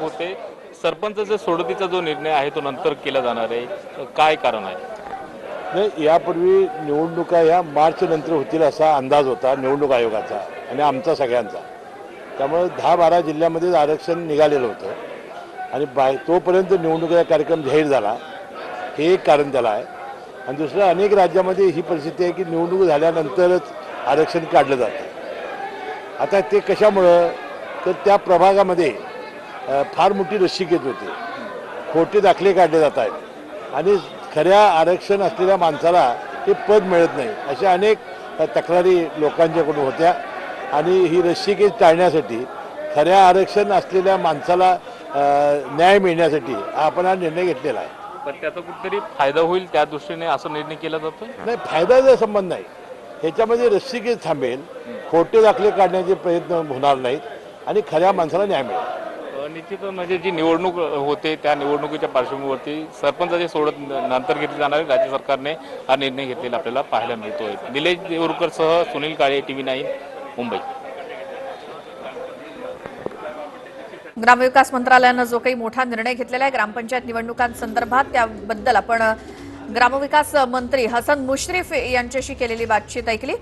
होते. सरपंचाचा सोडतीचा जो निर्णय आहे तो नंतर केला जाणार आहे. काय कारण आहे? नाही यापूर्वी निवडणुका या मार्च नंतर होतील असा अंदाज होता निवडणूक आयोगाचा आणि आमचा सगळ्यांचा. त्यामुळे दहा बारा जिल्ह्यामध्येच आरक्षण निघालेलं होतं. आणि बाय तोपर्यंत निवडणुकीचा कार्यक्रम जाहीर झाला. हे एक कारण त्याला आहे. आणि दुसरं अनेक राज्यामध्ये ही परिस्थिती आहे की निवडणूक झाल्यानंतरच आरक्षण काढलं जातं. आता ते कशामुळं? तर त्या प्रभागामध्ये फार मोठी रस्सीक येत होती. खोटे दाखले काढले जात आहेत. आणि खऱ्या आरक्षण असलेल्या माणसाला हे पद मिळत नाही. अशा अनेक तक्रारी लोकांच्याकडून होत्या. आणि ही रस्सीकेज टाळण्यासाठी खऱ्या आरक्षण असलेल्या माणसाला न्याय मिळण्यासाठी आपण हा निर्णय घेतलेला आहे. पण त्याचा कुठेतरी फायदा होईल त्या दृष्टीने असा निर्णय केला जातो? नाही फायद्याचा संबंध नाही. ह्याच्यामध्ये रस्सीकेज थांबेल. खोटे दाखले काढण्याचे प्रयत्न होणार नाहीत. आणि खऱ्या माणसाला न्याय मिळेल. निश्चित निश्चितच म्हणजे जी निवडणूक होते त्या निवडणुकीच्या पार्श्वभूमीवरती सरपंचाचे सोडत नंतर घेतली जाणारे राज्य सरकारने हा निर्णय घेतलेला आपल्याला पाहायला मिळतोय. निलेश देवरुकर सह सुनील काळे टीव्ही नाईन मुंबई. ग्रामविकास मंत्रालयानं जो काही मोठा निर्णय घेतलेला आहे ग्रामपंचायत निवडणुकांसंदर्भात त्याबद्दल आपण ग्रामविकास मंत्री हसन मुश्रीफ यांच्याशी केलेली बातचीत ऐकली.